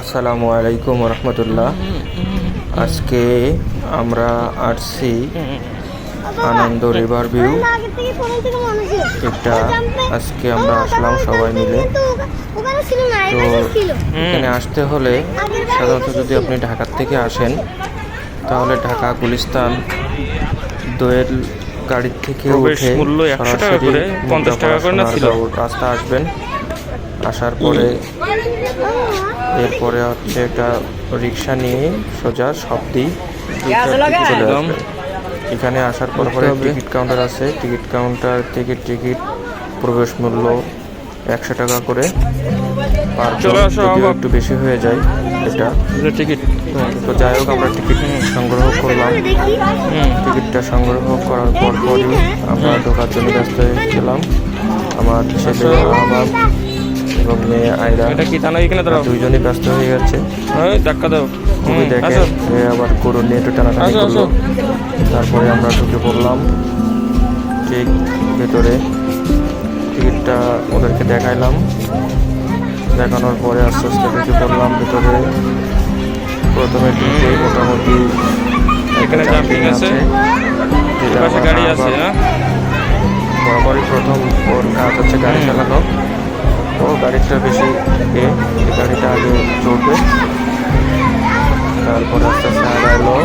আসসালামু আলাইকুম রহমতুল্লাহ। আজকে আমরা আসছি আনন্দ রিভার ভিউ। এটা আজকে আমরা আসলাম সবাই মিলে। তো এখানে আসতে হলে সাধারণত যদি আপনি ঢাকার থেকে আসেন তাহলে ঢাকা গুলিস্তান দোয়েল গাড়ির থেকে উঠে মূল্য 100 টাকা সরাসরি করে, 50 টাকা করে না ছিল? মুদ্রা রাস্তা আসবেন। আসার পরে এরপরে হচ্ছে একটা রিক্সা নিয়ে সোজা সবদি চলে। আসবে। এখানে আসার পর পরে টিকিট কাউন্টার আছে। টিকিট কাউন্টার থেকে টিকিট প্রবেশ মূল্য একশো টাকা করে পার। একটু বেশি হয়ে যায় এটা। টিকিট। তো যাই হোক আমরা টিকিট সংগ্রহ করলাম। টিকিটটা সংগ্রহ করার পর পরই আমরা ঢোকার জন্য ব্যস্ত হয়ে গেলাম। আমার ছেলে আমার এবং মেয়ে আয়রা এটা কি তা না এখানে দাঁড়াও। দুইজনই ব্যস্ত হয়ে গেছে ধাক্কা দাও। খুবই দেখে আবার নিয়ে একটু টানাটানি করল। তারপরে আমরা ঢুকে পড়লাম। ঠিক ভেতরে। টিকিটটা ওদেরকে দেখাইলাম। দেখানোর পরে আস্তে আস্তে ঢুকে পড়লাম ভেতরে। প্রথমে ঢুকে মোটামুটি এখানে jumping আছে। গাড়ি আছে হ্যাঁ। বরাবরই প্রথম ওর কাজ হচ্ছে গাড়ি চালানো। ও গাড়িটা বেশি এ গাড়িটা আগে চড়বে তারপরে আস্তে আস্তে আগে এলো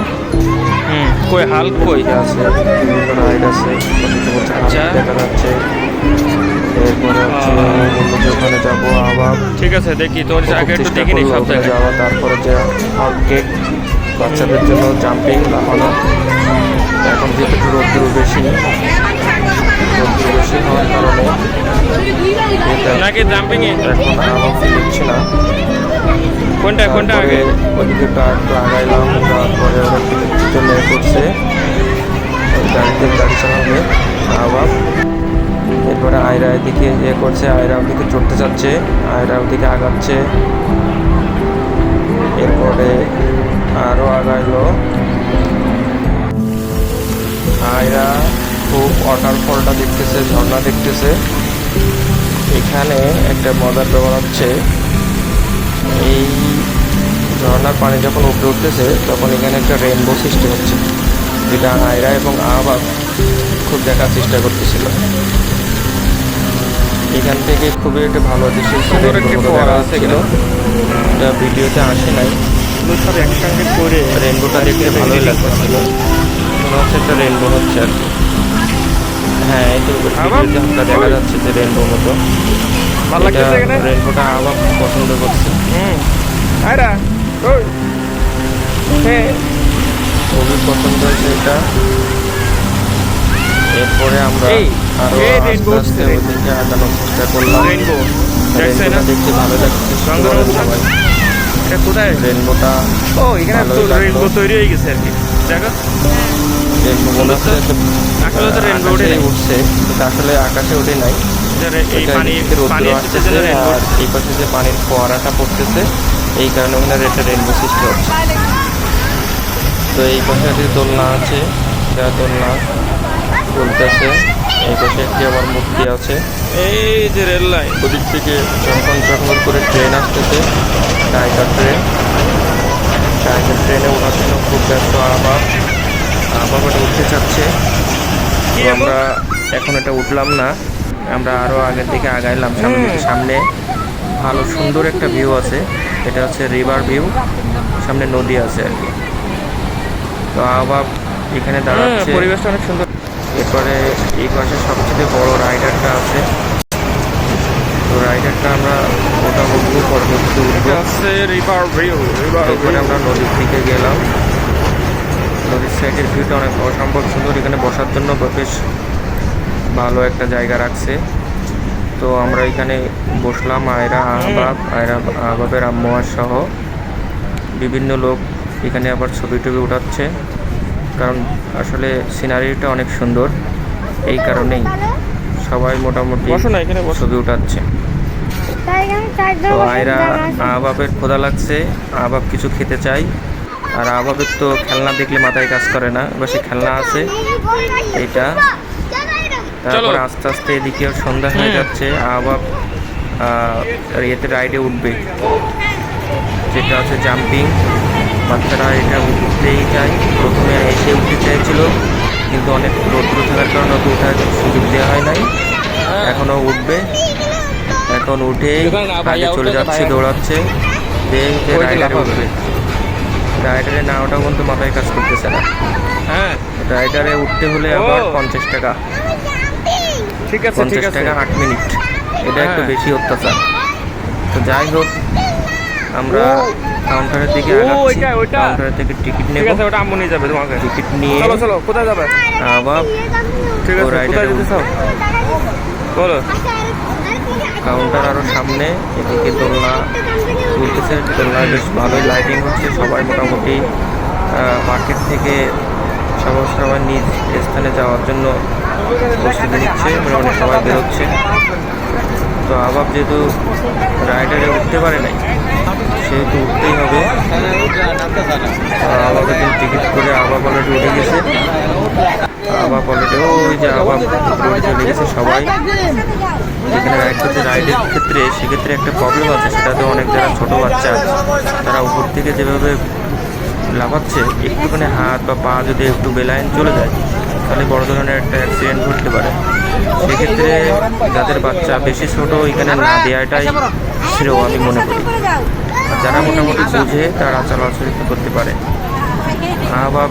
হুম কই হাল কই? আছে বিভিন্ন রাইড আছে আচ্ছা। দেখা যাচ্ছে। এরপরে হচ্ছে ওখানে যাব আবার ঠিক আছে দেখি তোর আগে একটু দেখি নি সব জায়গায় যাওয়া তারপরে যে হট কেক বাচ্চাদের জন্য জাম্পিং লাফানো। এখন যেহেতু রোদ্দুর বেশি বেশি হওয়ার কারণে। নাকি জাম্পিং এখন না। কোনটা কোনটা আগে? ওদিকে তারপরে ওরা এ করছে গাড়িতে গাড়ি চালাবে আবার। এরপরে আয়রা এদিকে ইয়ে করছে আয়রা ওদিকে চড়তে যাচ্ছে আয়রা ওদিকে আগাচ্ছে। ওয়াটারফলটা ঝর্ণা দেখতেছে এখানে একটা মজার ব্যাপার হচ্ছে এই ঝর্ণার পানি যখন উপরে উঠতেছে তখন এখানে একটা রেনবো সৃষ্টি হচ্ছে যেটা আয়রা এবং আহবাব খুব দেখার চেষ্টা করতেছিল। এখান থেকে খুবই একটা ভালো দৃশ্য ছিল। এটা ভিডিওতে আসে নাই। সব একসঙ্গে করে রেনবোটা দেখতে ভালোই লাগতেছিল। মনে হচ্ছে একটা রেনবো হচ্ছে আর কি। হ্যাঁ আবার? ভিডিওতে হালকা দেখা যাচ্ছে যে রেনবো মতো। ভালো লাগতেছে এখানে রেনবোটা আবার পছন্দ করছে। হুম। আয়রা ওই। হ্যাঁ খুবই পছন্দ হয়েছে এটা। এরপরে আমরা আরও আস্তে আস্তে হচ্ছে। ওদিকে আগানোর চেষ্টা করলাম। রেনবোটা দেখতে ভালো লাগছে সুন্দর হচ্ছে। সবাই এটা কোথায়? রেনবোটা ও এখানে তো। রেইনবো তৈরি হয়ে গেছে আর কি। দেখো। রেনবো মনে হচ্ছে একটা, আসলে তো আকাশেই নাই। উঠছে কিন্তু আসলে আকাশে ওঠে নাই। এই এটা পানি এদিকে রোদ্দুর পানি এসেছে আসতেছে আর এই পাশে যে পানির ফোয়ারাটা পড়তেছে এই কারণে ওখানে একটা রেনবো সৃষ্টি হচ্ছে। তো এই পাশে একটি দোলনা আছে যা দোলনা চলতেছে এই পাশে একটি আবার মূর্তি আছে। এই যে রেল লাইন। ওদিক থেকে যখন যখন করে ট্রেন আসতেছে টাইগার ট্রেন। টাইগার ট্রেনে ওঠার জন্য খুব ব্যস্ত আবার আবার ওটা উঠতে চাচ্ছে। তো আমরা এখন এটা উঠলাম না। আমরা আরও আগের দিকে আগাইলাম সামনে সামনে। ভালো সুন্দর একটা ভিউ আছে। এটা হচ্ছে রিভার ভিউ সামনে নদী আছে আর কি। তো আবার এখানে দাঁড়াচ্ছে। পরিবেশটা অনেক সুন্দর। এরপরে এই পাশে সবচেয়ে বড় রাইডারটা আছে। তো রাইডারটা আমরা মোটামুটি পরবর্তীতে উঠবো। ভিউ রিভার আমরা নদীর দিকে গেলাম। নদীর সাইডের ভিউটা অনেক অসম্ভব সুন্দর। এখানে বসার জন্য বেশ ভালো একটা জায়গা রাখছে। তো আমরা এখানে বসলাম আয়রা আহবাব আয়রা আহবাবের আম্মুয়ার সহ বিভিন্ন লোক এখানে আবার ছবি টবি উঠাচ্ছে। কারণ আসলে সিনারিটা অনেক সুন্দর। এই কারণেই সবাই মোটামুটি ছবি উঠাচ্ছে। তো আয়রা আহবাবের খোদা লাগছে। আহবাব কিছু খেতে চাই। আর আহবাবের তো খেলনা দেখলে মাথায় কাজ করে না এবার সে খেলনা আছে এটা তারপর আস্তে আস্তে এদিকে সন্ধ্যা হয়ে যাচ্ছে আবাব ইয়েতে রাইডে উঠবে। যেটা আছে জাম্পিং বাচ্চারা এটা উঠতেই চায়। প্রথমে এসে উঠতে চাইছিল কিন্তু অনেক রৌদ্র থাকার কারণে ওকে ওঠার সুযোগ দেওয়া হয় নাই। এখনও উঠবে। এখন উঠেই আগে চলে যাচ্ছে দৌড়াচ্ছে। দেখে রাইডারে উঠবে। রাইডারে না ওটা কিন্তু মাথায় কাজ করতেছে না। হ্যাঁ। রাইডারে উঠতে হলে আবার পঞ্চাশ টাকা। ঠিক আছে পঞ্চাশ টাকা আট মিনিট। এটা একটু হ্যাঁ। বেশি অত্যাচার। তো যাই হোক আমরা। কাউন্টারের দিকে আগাচ্ছি। কাউন্টারের থেকে টিকিট ঠিক নেব। আছে ওটা আম্মু নিয়ে যাবে তোমাকে। টিকিট নিয়ে চলো চলো কোথায় যাবে? আবার ঠিক আছে রাইডারে কোথায় যেতে চাও? বলো কাউন্টার আরও সামনে, এদিকে দোলনা চলতেছে দোলনায় বেশ ভালোই লাইটিং হচ্ছে। সবাই মোটামুটি মার্কেট থেকে সবার সবাই নিজ স্থানে যাওয়ার জন্য প্রস্তুতি নিচ্ছে, মোটামুটি সবাই বেরোচ্ছে। তো আবার যেহেতু রাইডারে উঠতে পারে নাই, সেহেতু উঠতেই হবে। আবার টিকিট করে আবার অলরেডি উঠে আবার অলরেডি ওই যে আবার রোডে চলে গেছে সবাই। যেখানে রাইড রাইডের ক্ষেত্রে, সেক্ষেত্রে একটা প্রবলেম আছে, সেটাতে অনেক যারা ছোটো বাচ্চা তারা উপর থেকে যেভাবে লাফাচ্ছে, একটুখানি হাত বা পা যদি একটু বেলাইন চলে যায়, তাহলে বড় ধরনের একটা অ্যাক্সিডেন্ট ঘটতে পারে। সেক্ষেত্রে যাদের বাচ্চা বেশি ছোট, এখানে না দেওয়াটাই শ্রেয়, আমি মনে করি। যারা মোটামুটি বুঝে, তারা চলাচল করতে পারে। আহবাব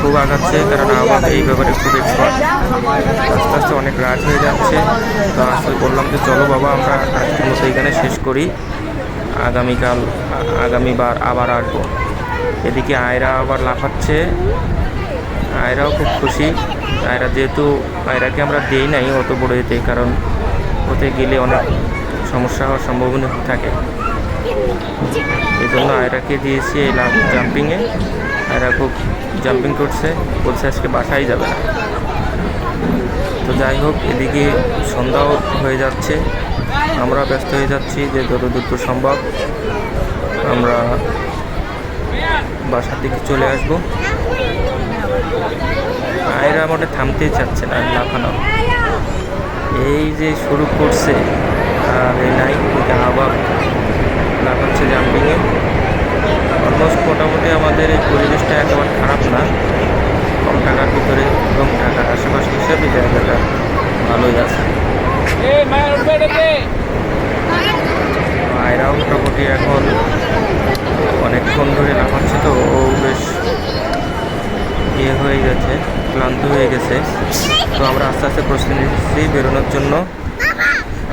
খুব আগাচ্ছে কারণ আহবাব এই ব্যাপারে খুব এক্সপার্ট আস্তে আস্তে অনেক রাত হয়ে যাচ্ছে। তো আসলে বললাম যে, চলো বাবা, আমরা আজকের মতো এখানে শেষ করি। আগামীকাল, আগামীবার আবার আসব। এদিকে আয়রা আবার লাফাচ্ছে। আয়রাও খুব খুশি। আয়রা যেহেতু, আয়রাকে আমরা দিই নাই অত বড় এতে, কারণ ওতে গেলে অনেক সমস্যা হওয়ার সম্ভাবনা থাকে। এই জন্য আয়রাকে দিয়েছি এই লাভ জাম্পিংয়ে আয়রা খুব জাম্পিং করছে, বলছে আজকে বাসায় যাবে না। তো যাই হোক, এদিকে সন্ধ্যাও হয়ে যাচ্ছে। আমরা ব্যস্ত হয়ে যাচ্ছি যে যত দ্রুত সম্ভব। আমরা বাসার দিকে চলে আসব। আয়রা আমাদের থামতেই চাচ্ছে না, লাফানো। এই যে শুরু করছে, আর এই নাই আবার লাফাচ্ছে জাম্পিংয়ে অলমোস্ট মোটামুটি আমাদের এই পরিবেশটা একেবারে খারাপ না। কম টাকার ভিতরে এবং ঢাকার আশেপাশে হিসাবে জায়গাটা ভালোই আছে। আয়রাও মোটামুটি এখন অনেকক্ষণ ধরে লাফাচ্ছে তো ও বেশ ইয়ে হয়ে গেছে ক্লান্ত হয়ে গেছে। তো আমরা আস্তে আস্তে প্রস্তুতি নিচ্ছি বেরোনোর জন্য।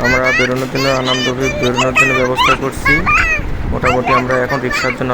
আমরা বেরোনোর জন্য আনন্দ বেরোনোর জন্য ব্যবস্থা করছি। মোটামুটি আমরা এখন রিক্সার জন্য